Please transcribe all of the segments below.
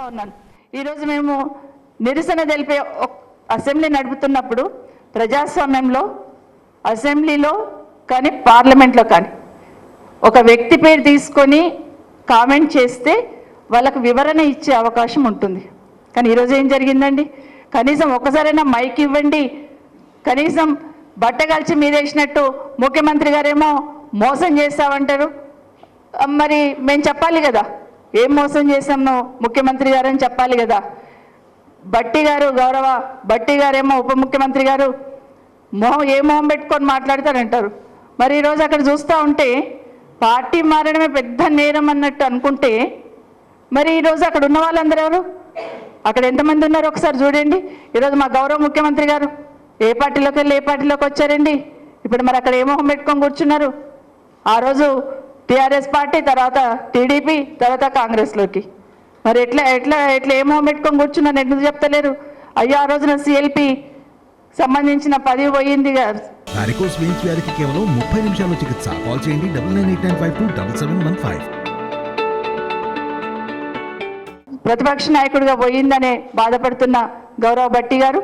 చెప్తా ఉన్నాను. ఈరోజు మేము నిరసన తెలిపే అసెంబ్లీ నడుపుతున్నప్పుడు ప్రజాస్వామ్యంలో అసెంబ్లీలో కానీ పార్లమెంట్లో కానీ ఒక వ్యక్తి పేరు తీసుకొని కామెంట్ చేస్తే వాళ్ళకు వివరణ ఇచ్చే అవకాశం ఉంటుంది. కానీ ఈరోజు ఏం జరిగిందండి? కనీసం ఒక్కసారైనా మైక్ ఇవ్వండి. కనీసం బట్ట కలిసి మీదేసినట్టు ముఖ్యమంత్రి గారేమో మోసం చేస్తామంటారు మరి మేము చెప్పాలి కదా. ఏం మోసం చేశామో ముఖ్యమంత్రి గారు చెప్పాలి కదా. బట్టి గారు గౌరవ బట్టి గారేమో ఉప ముఖ్యమంత్రి గారు మొహం ఏ మొహం పెట్టుకొని మాట్లాడతారంటారు? మరి ఈరోజు అక్కడ చూస్తూ ఉంటే పార్టీ మారడమే పెద్ద నేరం అన్నట్టు అనుకుంటే మరి ఈరోజు అక్కడ ఉన్న వాళ్ళందరూ ఎవరు? అక్కడ ఎంతమంది ఉన్నారు ఒకసారి చూడండి. ఈరోజు మా గౌరవ ముఖ్యమంత్రి గారు ఏ పార్టీలోకి వెళ్ళి ఏ పార్టీలోకి వచ్చారండి? ఇప్పుడు మరి అక్కడ ఏ మొహం పెట్టుకొని కూర్చున్నారు? ఆ రోజు టీఆర్ఎస్ పార్టీ తర్వాత టీడీపీ తర్వాత కాంగ్రెస్లోకి. మరి ఎట్లా ఎట్లా ఎట్లా ఏ మొహం పెట్టుకొని కూర్చున్నారు? ఎందుకు చెప్తలేరు? అయ్యో ఆ రోజున సిఎల్పి సంబంధించిన పదవి పోయింది వారికోస్ వెయిన్స్ వ్యాధికి కేవలం ముప్పై నిమిషాల్లో చికిత్స. కాల్ చేయండి double nine eight nine five two double seven one five. ప్రతిపక్ష నాయకుడిగా పోయిందనే బాధపడుతున్న గౌరవ భట్టి గారు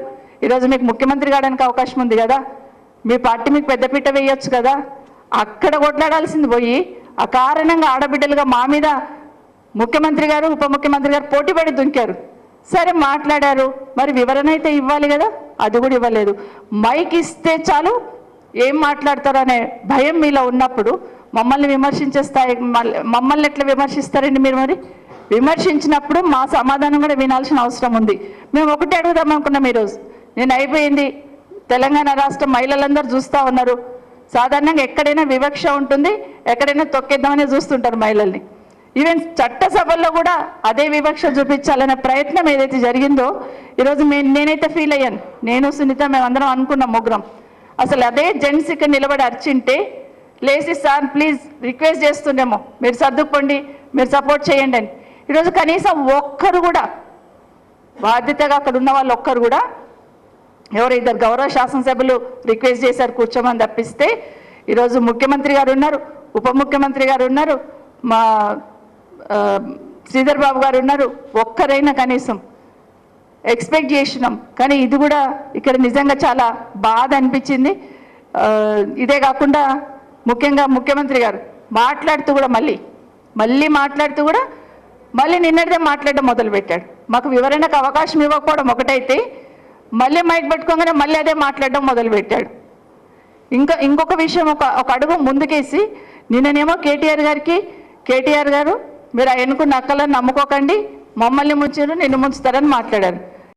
ఈరోజు మీకు ముఖ్యమంత్రి కావడానికి అవకాశం ఉంది కదా. మీ పార్టీ మీకు పెద్దపీట వేయొచ్చు కదా. అక్కడ కొట్లాడాల్సింది పోయి ఆ కారణంగా ఆడబిడ్డలుగా మా మీద ముఖ్యమంత్రి గారు ఉప ముఖ్యమంత్రి గారు పోటీపడి దుంకారు. సరే మాట్లాడారు. మరి వివరణ అయితే ఇవ్వాలి కదా? అది కూడా ఇవ్వలేదు. మైక్ ఇస్తే చాలు. ఏం మాట్లాడతారనే భయం మీలో ఉన్నప్పుడు మమ్మల్ని విమర్శించే స్థాయి మమ్మల్ని ఎట్లా విమర్శిస్తారండి మీరు మరి? విమర్శించినప్పుడు మా సమాధానం కూడా వినాల్సిన అవసరం ఉంది. మేము ఒకటే అడుగుదాం అనుకున్నాం ఈరోజు. నేను అయిపోయింది. తెలంగాణ రాష్ట్ర మహిళలందరూ చూస్తూ ఉన్నారు. సాధారణంగా ఎక్కడైనా వివక్ష ఉంటుంది ఎక్కడైనా తొక్కేద్దామని చూస్తుంటారు మహిళల్ని. ఈవెన్ చట్టసభల్లో కూడా అదే వివక్ష చూపించాలనే ప్రయత్నం ఏదైతే జరిగిందో ఈరోజు నేనైతే ఫీల్ అయ్యాను. నేను సునీత మేమందరం అనుకున్నాం ముగ్గురం. అసలు అదే జెంట్స్ ఇక్కడ నిలబడి అర్చింటే లేచి సార్ ప్లీజ్ రిక్వెస్ట్ చేస్తుండేమో. మీరు సర్దుకోండి మీరు సపోర్ట్ చేయండి అని. ఈరోజు కనీసం ఒక్కరు కూడా బాధ్యతగా అక్కడ ఉన్న వాళ్ళు ఒక్కరు కూడా ఎవరు ఇద్దరు గౌరవ శాసనసభ్యులు రిక్వెస్ట్ చేశారు కూర్చోమని తప్పిస్తే ఈరోజు ముఖ్యమంత్రి గారు ఉన్నారు ఉప ముఖ్యమంత్రి గారు ఉన్నారు మా శ్రీధర్ బాబు గారు ఉన్నారు ఒక్కరైనా కనీసం ఎక్స్పెక్ట్ చేసినాం. కానీ ఇది కూడా ఇక్కడ నిజంగా చాలా బాధ అనిపించింది. ఇదే కాకుండా ముఖ్యంగా ముఖ్యమంత్రి గారు మాట్లాడుతూ కూడా మళ్ళీ మళ్ళీ మాట్లాడుతూ కూడా మళ్ళీ నిన్నటిదే మాట్లాడడం మొదలుపెట్టాడు. మాకు వివరణకు అవకాశం ఇవ్వకపోవడం ఒకటైతే మళ్ళీ మైక్ పెట్టుకోగానే మళ్ళీ అదే మాట్లాడడం మొదలుపెట్టాడు. ఇంకా ఇంకొక విషయం ఒక ఒక అడుగు ముందుకేసి నిన్ననేమో కేటీఆర్ గారికి కేటీఆర్ గారు మీరు ఆయనకు ఎన్నుకున్న అక్కలను నమ్ముకోకండి మమ్మల్ని ముంచారు నిన్ను ముంచుతారని మాట్లాడారు.